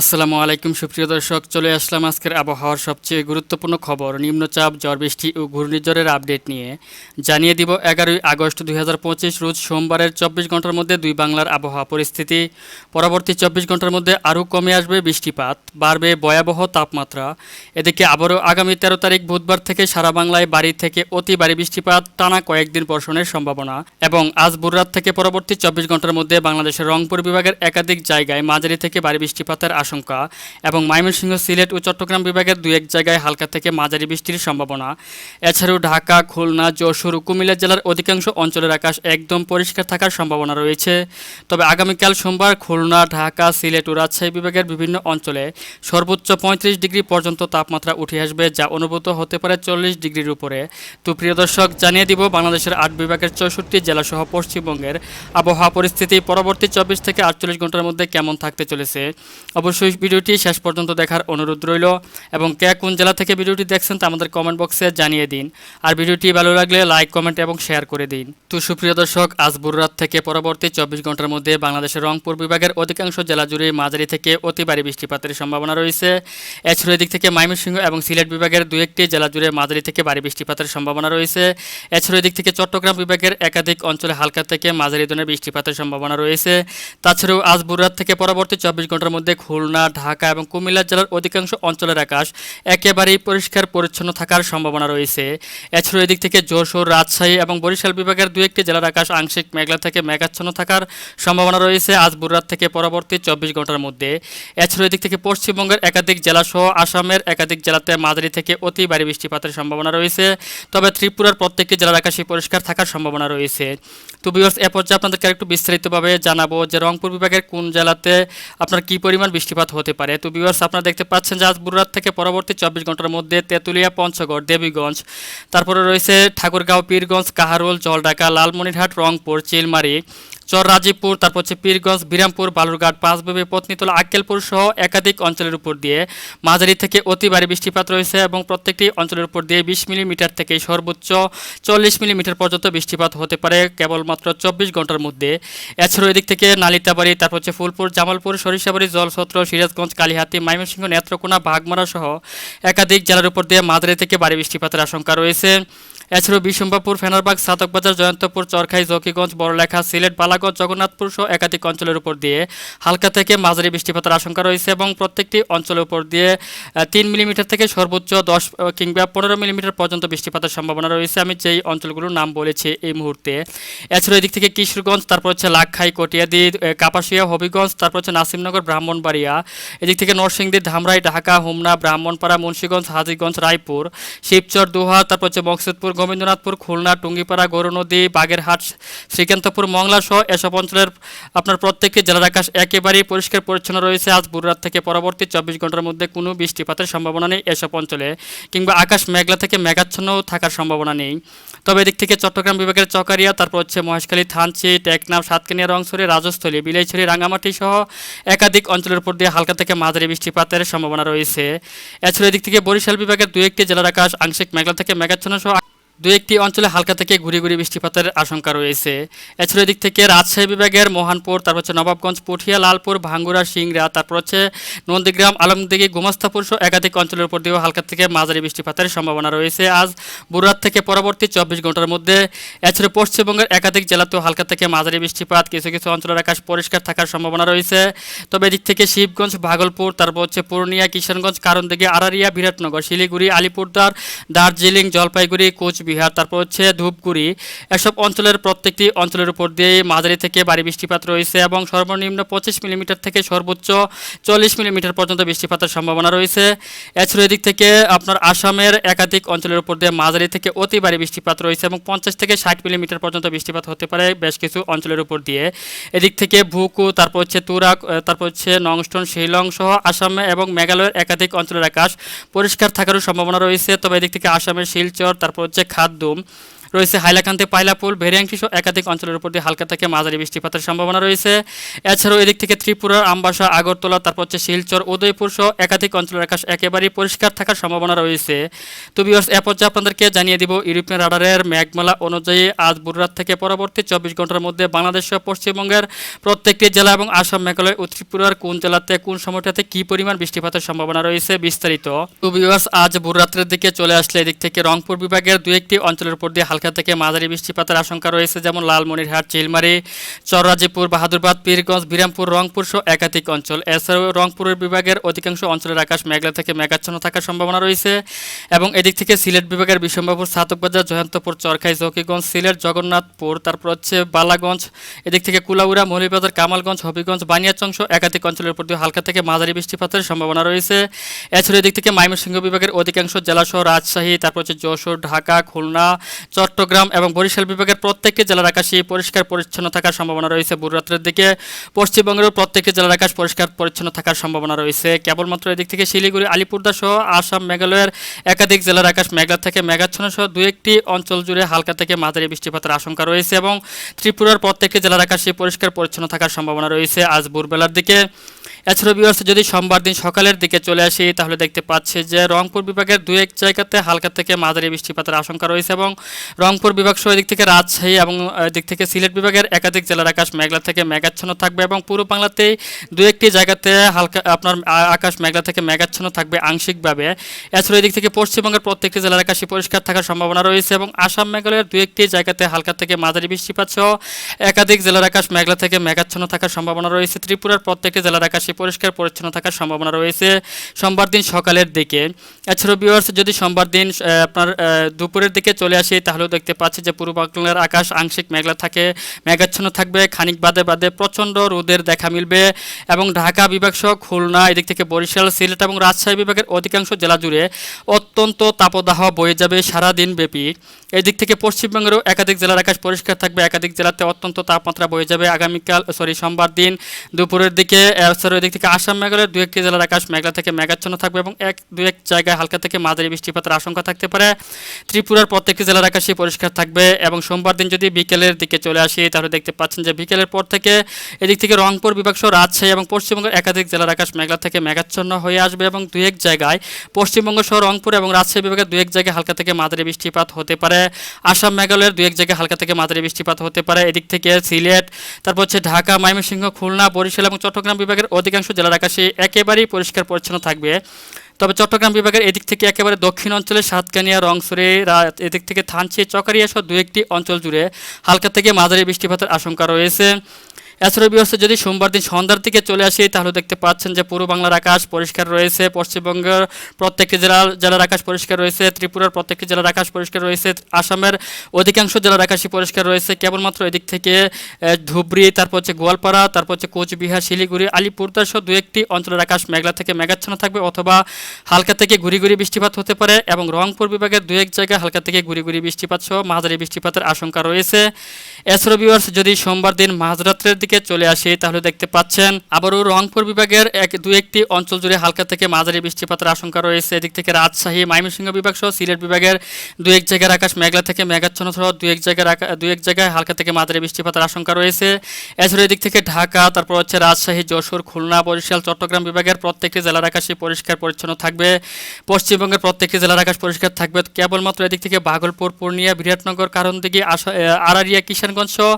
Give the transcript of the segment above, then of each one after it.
আসসালামু আলাইকুম, সুপ্রিয় দর্শক। চলে আসলাম আজকের আবহাওয়ার সবচেয়ে গুরুত্বপূর্ণ খবর, নিম্নচাপ ঝড় বৃষ্টি ও ঘূর্ণিঝড়ের আপডেট নিয়ে। জানিয়ে দিব, এগারোই আগস্ট দুই হাজার পঁচিশ, রোজ সোমবারের চব্বিশ ঘণ্টার মধ্যে দুই বাংলার আবহাওয়া পরিস্থিতি। পরবর্তী চব্বিশ ঘণ্টার মধ্যে আরও কমে আসবে বৃষ্টিপাত, বাড়বে ভয়াবহ তাপমাত্রা। এদিকে আবারও আগামী তেরো তারিখ বুধবার থেকে সারা বাংলায় বাড়ি থেকে অতি ভারী বৃষ্টিপাত, টানা কয়েকদিন বর্ষণের সম্ভাবনা। এবং আজ ভোররাত থেকে পরবর্তী চব্বিশ ঘণ্টার মধ্যে বাংলাদেশের রংপুর বিভাগের একাধিক জায়গায় মাঝারি থেকে ভারী বৃষ্টিপাতের আশঙ্কা। এবং ময়মনসিংহ সিলেট ও চট্টগ্রাম বিভাগের দুই এক জায়গায় হালকা থেকে মাঝারি বৃষ্টির সম্ভাবনা। এছাড়াও ঢাকা, খুলনা, যশোর ও কুমিল্লা জেলার অধিকাংশ অঞ্চলের আকাশ একদম পরিষ্কার থাকার সম্ভাবনা রয়েছে। তবে আগামীকাল সোমবার খুলনা, ঢাকা, সিলেট ও রাজশাহী বিভাগের বিভিন্ন অঞ্চলে সর্বোচ্চ পঁয়ত্রিশ ডিগ্রি পর্যন্ত তাপমাত্রা উঠে আসবে, যা অনুভূত হতে পারে চল্লিশ ডিগ্রির উপরে। তো প্রিয় দর্শক, জানিয়ে দিব বাংলাদেশের আট বিভাগের চৌষট্টি জেলাসহ পশ্চিমবঙ্গের আবহাওয়া পরিস্থিতি। পরবর্তী চব্বিশ থেকে আটচল্লিশ ঘণ্টার মধ্যে কেমন থাকতে চলেছে? অবশ্যই ভিডিওটি শেষ পর্যন্ত দেখার অনুরোধ রইল এবং কে কোন জেলা থেকে ভিডিওটি দেখছেন তা আমাদের কমেন্ট বক্সে জানিয়ে দিন। আর ভিডিওটি ভালো লাগলে লাইক কমেন্ট এবং শেয়ার করে দিন। তো সুপ্রিয় দর্শক, আজ রাত থেকে পরবর্তী চব্বিশ ঘণ্টার মধ্যে বাংলাদেশের রংপুর বিভাগের অধিকাংশ জেলা জুড়ে মাঝারি থেকে অতি ভারী বৃষ্টিপাতের সম্ভাবনা রয়েছে। এছাড়াও এদিক থেকে ময়মনসিংহ এবং সিলেট বিভাগের দু একটি জেলা জুড়ে মাঝারি থেকে ভারী বৃষ্টিপাতের সম্ভাবনা রয়েছে। এছাড়াও এদিক থেকে চট্টগ্রাম বিভাগের একাধিক অঞ্চলে হালকা থেকে মাঝারি ধরনের বৃষ্টিপাতের সম্ভাবনা রয়েছে। তাছাড়াও আজ রাত থেকে পরবর্তী চব্বিশ ঘণ্টার মধ্যে খুলনা ঢাকা এবং কুমিল্লা জেলার অধিকাংশ অঞ্চলের আকাশ একেবারেই পরিষ্কার, পরিচ্ছন্ন থাকার সম্ভাবনা রয়েছে। এছাড়াও এদিক থেকে যশোর, রাজশাহী এবং বরিশাল বিভাগের দু একটি জেলার আকাশ আংশিক মেঘলা থেকে মেঘাচ্ছন্ন থাকার সম্ভাবনা রয়েছে আজ বুধরাত থেকে পরবর্তী চব্বিশ ঘণ্টার মধ্যে। এছাড়াও এদিক থেকে পশ্চিমবঙ্গের একাধিক জেলাসহ আসামের একাধিক জেলাতে মাঝারি থেকে অতি ভারী বৃষ্টিপাতের সম্ভাবনা রয়েছে। তবে ত্রিপুরার প্রত্যেকটি জেলার আকাশে পরিষ্কার থাকার সম্ভাবনা রয়েছে। তো বিভার্স এ পর্যায়ে আপনাদেরকে একটু বিস্তারিতভাবে জানাব যে রংপুর বিভাগের কোন জেলাতে আপনার কি পরিমাণ বৃষ্টিপাত হতে পারে। তো বিভার্স আপনারা দেখতে পাচ্ছেন যে আজ বুড়াত থেকে পরবর্তী চব্বিশ ঘণ্টার মধ্যে তেঁতুলিয়া, পঞ্চগড়, দেবীগঞ্জ, তারপরে রয়েছে ঠাকুরগাঁও, পীরগঞ্জ, কাহারোল জলডাকা লালমনিরহাট, রংপুর, চিলমারি চর রাজীবপুর, তারপর হচ্ছে পীরগঞ্জ, বিরামপুর, বালুরঘাট পাঁচভাবে পত্নীতলা, আক্কেলপুর সহ একাধিক অঞ্চলের উপর দিয়ে মাঝারি থেকে অতি ভারী বৃষ্টিপাত রয়েছে এবং প্রত্যেকটি অঞ্চলের উপর দিয়ে বিশ মিলিমিটার থেকে সর্বোচ্চ চল্লিশ মিলিমিটার পর্যন্ত বৃষ্টিপাত হতে পারে কেবলমাত্র চব্বিশ ঘণ্টার মধ্যে। এছাড়াও এদিক থেকে নালিতাবাড়ি, তারপর হচ্ছে ফুলপুর, জামালপুর, সরিষাবাড়ি জলছত্র সিরাজগঞ্জ, কালিহাতি, ময়মনসিংহ, নেত্রকোনা, বাঘমারা সহ একাধিক জেলার উপর দিয়ে মাঝারি থেকে ভারী বৃষ্টিপাতের আশঙ্কা রয়েছে। এছাড়াও বিশম্বাপুর ফেনারবাগ, সাতকবাজার, জয়ন্তপুর, চরখাই, জকিগঞ্জ, বড়লেখা, সিলেট বালাগঞ্জ জগন্নাথপুর সহ একাধিক অঞ্চলের উপর দিয়ে হালকা থেকে মাঝারি বৃষ্টিপাতের আশঙ্কা রয়েছে এবং প্রত্যেকটি অঞ্চলের উপর দিয়ে তিন মিলিমিটার থেকে সর্বোচ্চ দশ কিংবা পনেরো মিলিমিটার পর্যন্ত বৃষ্টিপাতের সম্ভাবনা রয়েছে। আমি যেই অঞ্চলগুলোর নাম বলেছি এই মুহূর্তে। এছাড়াও এদিক থেকে কিশোরগঞ্জ, তারপর হচ্ছে লাকখাই কটিয়াদি কাপাসিয়া, হবিগঞ্জ, তারপর হচ্ছে নাসিমনগর, ব্রাহ্মণবাড়িয়া, এদিক থেকে নরসিংদী, ধামরাই, ঢাকা, হোমনা, ব্রাহ্মণপাড়া, মুন্সীগঞ্জ, হাজিগঞ্জ, রায়পুর, শিবচর দোহা তারপর হচ্ছে মকসুদপুর গোবিন্দনাথপুর, খুলনা, টুঙ্গিপাড়া গৌরনদী বাগেরহাট, শ্রীকান্তপুর, মংলা সহ এসব অঞ্চলের আপনার প্রত্যেকটি জেলার আকাশ একেবারেই পরিষ্কার পরিচ্ছন্ন রয়েছে। আজ বুধরাত থেকে পরবর্তী চব্বিশ ঘণ্টার মধ্যে কোনো বৃষ্টিপাতের সম্ভাবনা নেই এসব অঞ্চলে, কিংবা আকাশ মেঘলা থেকে মেঘাচ্ছন্নও থাকার সম্ভাবনা নেই। তবে এদিক থেকে চট্টগ্রাম বিভাগের চকারিয়া, তারপর হচ্ছে মহেশখালী, থানচি, টেকনাফ, সাতকানিয়া রংসরি রাজস্থলী, বিলাইছড়ি, রাঙ্গামাটি সহ একাধিক অঞ্চলের উপর দিয়ে হালকা থেকে মাঝারি বৃষ্টিপাতের সম্ভাবনা রয়েছে। এছাড়া এদিক থেকে বরিশাল বিভাগের দু একটি জেলার আকাশ আংশিক মেঘলা থেকে মেঘাচ্ছন্ন সহ দু একটি অঞ্চলে হালকা থেকে ঘুরি ঘুরে বৃষ্টিপাতের আশঙ্কা রয়েছে। এছাড়া এদিক থেকে রাজশাহী বিভাগের মোহানপুর, তারপর হচ্ছে নবাবগঞ্জ, পুঠিয়া, লালপুর ভাঙ্গুরা সিংড়া, তারপর হচ্ছে নন্দীগ্রাম, আলমদিঘি, গুমাস্তাপুর সহ একাধিক অঞ্চলের উপর দিয়েও হালকা থেকে মাঝারি বৃষ্টিপাতের সম্ভাবনা রয়েছে। আজ বুরাত থেকে পরবর্তী চব্বিশ ঘণ্টার মধ্যে এছাড়া পশ্চিমবঙ্গের একাধিক জেলাতেও হালকা থেকে মাঝারি বৃষ্টিপাত, কিছু কিছু অঞ্চলের আকাশ পরিষ্কার থাকার সম্ভাবনা রয়েছে। তবে এদিক থেকে শিবগঞ্জ, ভাগলপুর, তারপর হচ্ছে পূর্ণিয়া কিষানগঞ্জ কারণদিঘি, আরারিয়া, বিরাটনগর, শিলিগুড়ি আলিপুরদার দার্জিলিং, জলপাইগুড়ি, কোচবিহার বিহার, তারপর হচ্ছে ধূপগুড়ি। এসব অঞ্চলের প্রত্যেকটি অঞ্চলের উপর দিয়ে মাঝারি থেকে ভারী বৃষ্টিপাত রয়েছে এবং সর্বনিম্ন পঁচিশ মিলিমিটার থেকে সর্বোচ্চ চল্লিশ মিলিমিটার পর্যন্ত বৃষ্টিপাতের সম্ভাবনা রয়েছে। এছাড়া এদিক থেকে আপনার আসামের একাধিক অঞ্চলের উপর দিয়ে মাঝারি থেকে অতি ভারী বৃষ্টিপাত রয়েছে এবং পঞ্চাশ থেকে ষাট মিলিমিটার পর্যন্ত বৃষ্টিপাত হতে পারে বেশ কিছু অঞ্চলের উপর দিয়ে। এদিক থেকে ভুকু, তারপর হচ্ছে তুরাক তারপর হচ্ছে নংস্টন, শিলং সহ আসামে এবং মেঘালয়ের একাধিক অঞ্চলের আকাশ পরিষ্কার থাকারও সম্ভাবনা রয়েছে। তবে এদিক থেকে আসামের শিলচর, তারপর হচ্ছে খাদ্যম রয়েছে হাইলাকান্দি পাইলাপুল ভেরিয়াংটি একাধিক অঞ্চলের উপর দিয়ে হালকা থেকে মাঝারি বৃষ্টিপাতের সম্ভাবনা রয়েছে। এছাড়াও এদিক থেকে ত্রিপুরার আমবাসা, আগরতলা, তারপর হচ্ছে শিলচর, উদয়পুর সহ একাধিক অঞ্চলের আকাশ একেবারেই পরিষ্কার থাকার সম্ভাবনা রয়েছে। তো বিয়ার্স এ পর্যায়ে আপনাদেরকে জানিয়ে দিব, ইউরোপিয়ান রাডারের মেঘমালা অনুযায়ী আজ বুধরাত থেকে পরবর্তী চব্বিশ ঘণ্টার মধ্যে বাংলাদেশ সহ পশ্চিমবঙ্গের প্রত্যেকটি জেলা এবং আসাম, মেঘালয় ও ত্রিপুরার কোন জেলাতে, কোন সময়টাতে কি পরিমাণ বৃষ্টিপাতের সম্ভাবনা রয়েছে বিস্তারিত। তো আজ ভোররাত্রের দিকে চলে আসলে এদিক থেকে রংপুর বিভাগের দু একটি অঞ্চলের উপর দিয়ে হালকা থেকে মাঝারি বৃষ্টিপাতের আশঙ্কা রয়েছে, যেমন লালমনিরহাট, চিলমারি, চররাজিপুর, বাহাদুরবাদ, পীরগঞ্জ, বিরামপুর, রংপুর সহ একাধিক অঞ্চল। এছাড়াও রংপুরের বিভাগের অধিকাংশ অঞ্চলের আকাশ মেঘলা থেকে মেঘাচ্ছন্ন থাকার সম্ভাবনা রয়েছে এবং এদিক থেকে সিলেট বিভাগের বিশম্বাপুর সাতকবাজার, জয়ন্তপুর, চরখাই, জকিগঞ্জ, সিলেট, জগন্নাথপুর, তারপর হচ্ছে বালাগঞ্জ, এদিক থেকে কুলাউড়া মৌলিবাজার কামালগঞ্জ, হবিগঞ্জ, বানিয়াচং সহ একাধিক অঞ্চলের দিয়ে হালকা থেকে মাঝারি বৃষ্টিপাতের সম্ভাবনা রয়েছে। এছাড়া এদিক থেকে ময়মনসিংহ বিভাগের অধিকাংশ জেলা জেলাসহ রাজশাহী, তারপর হচ্ছে যশোর, ঢাকা, খুলনা চট্টগ্রাম এবং বরিশাল বিভাগের প্রত্যেকটি জেলার আকাশই পরিষ্কার পরিচ্ছন্ন থাকার সম্ভাবনা রয়েছে। ভোররাত্রের দিকে পশ্চিমবঙ্গের প্রত্যেকটি জেলার আকাশ পরিষ্কার পরিচ্ছন্ন থাকার সম্ভাবনা রয়েছে। কেবলমাত্র এদিক থেকে শিলিগুড়ি আলিপুরদা সহ আসাম, মেঘালয়ের একাধিক জেলার আকাশ মেঘলা থেকে মেঘাচ্ছন্ন সহ দু একটি অঞ্চল জুড়ে হালকা থেকে মাঝারি বৃষ্টিপাতের আশঙ্কা রয়েছে এবং ত্রিপুরার প্রত্যেকটি জেলার আকাশে পরিষ্কার পরিচ্ছন্ন থাকার সম্ভাবনা রয়েছে। আজ ভোরবেলার দিকে এছাড়াও বিভার্স যদি সোমবার দিন সকালের দিকে চলে আসি, তাহলে দেখতে পাচ্ছি যে রংপুর বিভাগের দু এক জায়গাতে হালকা থেকে মাঝারি বৃষ্টিপাতের আশঙ্কা রয়েছে এবং রংপুর বিভাগ সহ এদিক থেকে রাজশাহী এবং এদিক থেকে সিলেট বিভাগের একাধিক জেলার আকাশ মেঘলা থেকে মেঘাচ্ছন্ন থাকবে এবং পূর্ব বাংলাতেই দু একটি জায়গাতে হালকা আপনার আকাশ মেঘলা থেকে মেঘাচ্ছন্ন থাকবে আংশিকভাবে। এছাড়া এদিক থেকে পশ্চিমবঙ্গের প্রত্যেকটি জেলার আকাশে পরিষ্কার থাকার সম্ভাবনা রয়েছে এবং আসাম মেঘালয়ের দু একটি জায়গাতে হালকা থেকে মাঝারি বৃষ্টিপাত সহ একাধিক জেলার আকাশ মেঘলা থেকে মেঘাচ্ছন্ন থাকার সম্ভাবনা রয়েছে। ত্রিপুরার প্রত্যেকটি জেলার আকাশে পরিষ্কার পরিচ্ছন্ন থাকার সম্ভাবনা রয়েছে। সোমবার দিন সকালের দিকে। এছাড়াও বিভার্স যদি সোমবার দিন আপনার দুপুরের দিকে চলে আসি, তাহলেও দেখতে পাচ্ছি যে পূর্ব বাংলার আকাশ আংশিক মেঘলা থাকে, মেঘাচ্ছন্ন থাকবে, খানিক বাদে বাদে প্রচণ্ড রোদের দেখা মিলবে এবং ঢাকা বিভাগ সহ খুলনা, এদিক থেকে বরিশাল, সিলেট এবং রাজশাহী বিভাগের অধিকাংশ জেলা জুড়ে অত্যন্ত তাপদাহ বয়ে যাবে সারাদিন ব্যাপী। এদিক থেকে পশ্চিমবঙ্গেরও একাধিক জেলার আকাশ পরিষ্কার থাকবে, একাধিক জেলাতে অত্যন্ত তাপমাত্রা বয়ে যাবে। আগামীকাল সরি সোমবার দিন দুপুরের দিকে এদিক থেকে আসাম মেঘালয়ের দু একটি জেলার আকাশ মেঘলা থেকে মেঘাচ্ছন্ন থাকবে এবং এক দু এক জায়গায় হালকা থেকে মাঝারি বৃষ্টিপাতের আশঙ্কা থাকতে পারে। ত্রিপুরার প্রত্যেকটি জেলার আকাশই পরিষ্কার থাকবে এবং সোমবার দিন যদি বিকেলের দিকে চলে আসি, তাহলে দেখতে পাচ্ছেন যে বিকেলের পর থেকে এদিক থেকে রংপুর বিভাগ সহ রাজশাহী এবং পশ্চিমবঙ্গের একাধিক জেলার আকাশ মেঘলা থেকে মেঘাচ্ছন্ন হয়ে আসবে এবং দু এক জায়গায় পশ্চিমবঙ্গ সহ রংপুর এবং রাজশাহী বিভাগের দু এক জায়গায় হালকা থেকে মাঝারি বৃষ্টিপাত হতে পারে। আসাম মেঘালয়ের দু এক জায়গায় হালকা থেকে মাঝারি বৃষ্টিপাত হতে পারে। এদিক থেকে সিলেট, তারপর হচ্ছে ঢাকা, ময়মনসিংহ, খুলনা, বরিশাল এবং চট্টগ্রাম বিভাগের অধিকাংশ জেলার আকাশে একেবারেই পরিষ্কার পরিচ্ছন্ন থাকবে। তবে চট্টগ্রাম বিভাগের এদিক থেকে একেবারে দক্ষিণ অঞ্চলে সাতকানিয়া, রংসরে এদিক থেকে থানচি, চকারিয়া সহ দু একটি অঞ্চল জুড়ে হালকা থেকে মাঝারি বৃষ্টিপাতের আশঙ্কা রয়েছে। এছাড়াও বিহস্ত যদি সোমবার দিন সন্ধ্যার দিকে চলে আসি, তাহলে দেখতে পাচ্ছেন যে পূর্ব বাংলার আকাশ পরিষ্কার রয়েছে, পশ্চিমবঙ্গের প্রত্যেকটি জেলার জেলার আকাশ পরিষ্কার রয়েছে, ত্রিপুরার প্রত্যেকটি জেলার আকাশ পরিষ্কার রয়েছে, আসামের অধিকাংশ জেলার আকাশই পরিষ্কার রয়েছে। কেবলমাত্র এদিক থেকে ধুবড়ি, তারপর হচ্ছে গোয়ালপাড়া, তারপর হচ্ছে কোচবিহার, শিলিগুড়ি আলিপুরদার সহ দু একটি অঞ্চলের আকাশ মেঘলা থেকে মেঘাচ্ছন্ন থাকবে অথবা হালকা থেকে ঘুরি ঘুরি বৃষ্টিপাত হতে পারে এবং রংপুর বিভাগের দু এক জায়গায় হালকা থেকে ঘুরি ঘুরি বৃষ্টিপাত সহ মাঝারি বৃষ্টিপাতের আশঙ্কা রয়েছে। এছাড়াও ভিউয়ার্স যদি সোমবার দিন মাঝরাত্রের চলে আসি, তাহলে দেখতে পাচ্ছেন আবারও রংপুর বিভাগের এক দু একটি অঞ্চল জুড়ে হালকা থেকে মাঝারি বৃষ্টিপাতের আশঙ্কা রয়েছে। এদিক থেকে রাজশাহী, ময়মনসিংহ বিভাগ সহ সিলেট বিভাগের দু এক জায়গার আকাশ মেঘলা থেকে মেঘাচ্ছন্ন সহ দু এক জায়গার দু এক জায়গায় হালকা থেকে মাঝারি বৃষ্টিপাতের আশঙ্কা রয়েছে। এছাড়া এদিক থেকে ঢাকা, তারপর হচ্ছে রাজশাহী, যশোর, খুলনা, বরিশাল, চট্টগ্রাম বিভাগের প্রত্যেকটি জেলার আকাশে পরিষ্কার পরিচ্ছন্ন থাকবে। পশ্চিমবঙ্গের প্রত্যেকটি জেলার আকাশ পরিষ্কার থাকবে। কেবলমাত্র এদিক থেকে ভাগলপুর পূর্ণিয়া, বিরাটনগর কারণ দিকে আড়ারিয়া কিষানগঞ্জ সহ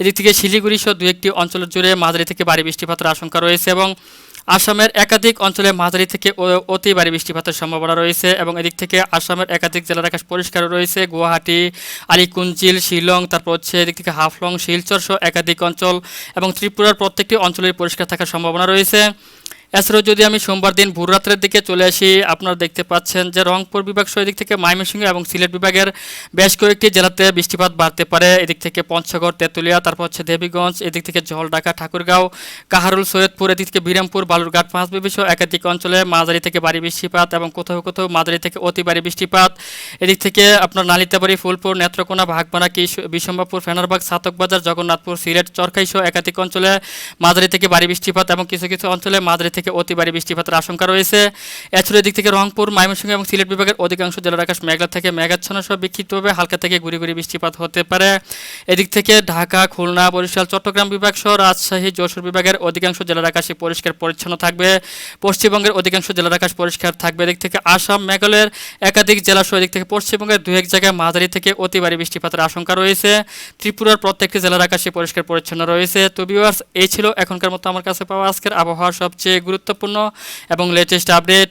এদিক থেকে শিলিগুড়ি সহ দু একটি অঞ্চলের জুড়ে মাঝারি থেকে ভারী বৃষ্টিপাতের আশঙ্কা রয়েছে এবং আসামের একাধিক অঞ্চলে মাঝারি থেকে অতি ভারী বৃষ্টিপাতের সম্ভাবনা রয়েছে এবং এদিক থেকে আসামের একাধিক জেলার আকাশ পরিষ্কার রয়েছে। গুয়াহাটি, আলিকুঞ্জিল, শিলং, তারপর হচ্ছে এদিক থেকে হাফলং, শিলচর সহ একাধিক অঞ্চল এবং ত্রিপুরার প্রত্যেকটি অঞ্চলের পরিষ্কার থাকার সম্ভাবনা রয়েছে। এছাড়াও যদি আমি সোমবার দিন ভোর রাত্রের দিকে চলে আসি, আপনারা দেখতে পাচ্ছেন যে রংপুর বিভাগ সহ এদিক থেকে ময়মনসিংহ এবং সিলেট বিভাগের বেশ কয়েকটি জেলাতে বৃষ্টিপাত বাড়তে পারে। এদিক থেকে পঞ্চগড়, তেঁতুলিয়া, তারপর হচ্ছে দেবীগঞ্জ, এদিক থেকে জলঢাকা, ঠাকুরগাঁও, কাহারুল, সৈয়দপুর, এদিক থেকে বিরামপুর, বালুরঘাট, পাঁচবিবি সহ একাধিক অঞ্চলে মাঝারি থেকে ভারী বৃষ্টিপাত এবং কোথাও কোথাও মাঝারি থেকে অতি ভারী বৃষ্টিপাত। এদিক থেকে আপনার নালিতাবাড়ি, ফুলপুর, নেত্রকোনা ভাগবানা কি বিশম্বাপুর ফেনারবাগ, সাতকবাজার, জগন্নাথপুর, সিলেট চরকাই সহ একাধিক অঞ্চলে মাঝারি থেকে ভারী বৃষ্টিপাত এবং কিছু কিছু অঞ্চলে মাঝারি থেকে অতি ভারী বৃষ্টিপাতের আশঙ্কা রয়েছে। এছাড়া এদিক থেকে রংপুর, ময়মনসিংহ এবং সিলেট বিভাগের অধিকাংশ জেলার আকাশ মেঘলা থেকে। মেঘাচ্ছন্ন সহ বিক্ষিপ্তভাবে হালকা থেকে গুড়ি গুড়ি বৃষ্টিপাত হতে পারে। এদিক থেকে ঢাকা, খুলনা, বরিশাল, চট্টগ্রাম বিভাগ সহ রাজশাহী, যশোর বিভাগের অধিকাংশ জেলার আকাশে পরিষ্কার পরিচ্ছন্ন থাকবে। পশ্চিমবঙ্গের অধিকাংশ জেলার আকাশ পরিষ্কার থাকবে। এদিক থেকে আসাম, মেঘালয়ের একাধিক জেলা সহ এদিক থেকে পশ্চিমবঙ্গের দু এক জায়গায় মাঝারি থেকে অতি ভারী বৃষ্টিপাতের আশঙ্কা রয়েছে। ত্রিপুরার প্রত্যেকটি জেলার আকাশে পরিষ্কার পরিচ্ছন্ন রয়েছে। তো ভিউয়ার্স এই ছিল এখনকার মতো আমার কাছে পাওয়া আজকের আবহাওয়ার সবচেয়ে গুরুত্বপূর্ণ এবং লেটেস্ট আপডেট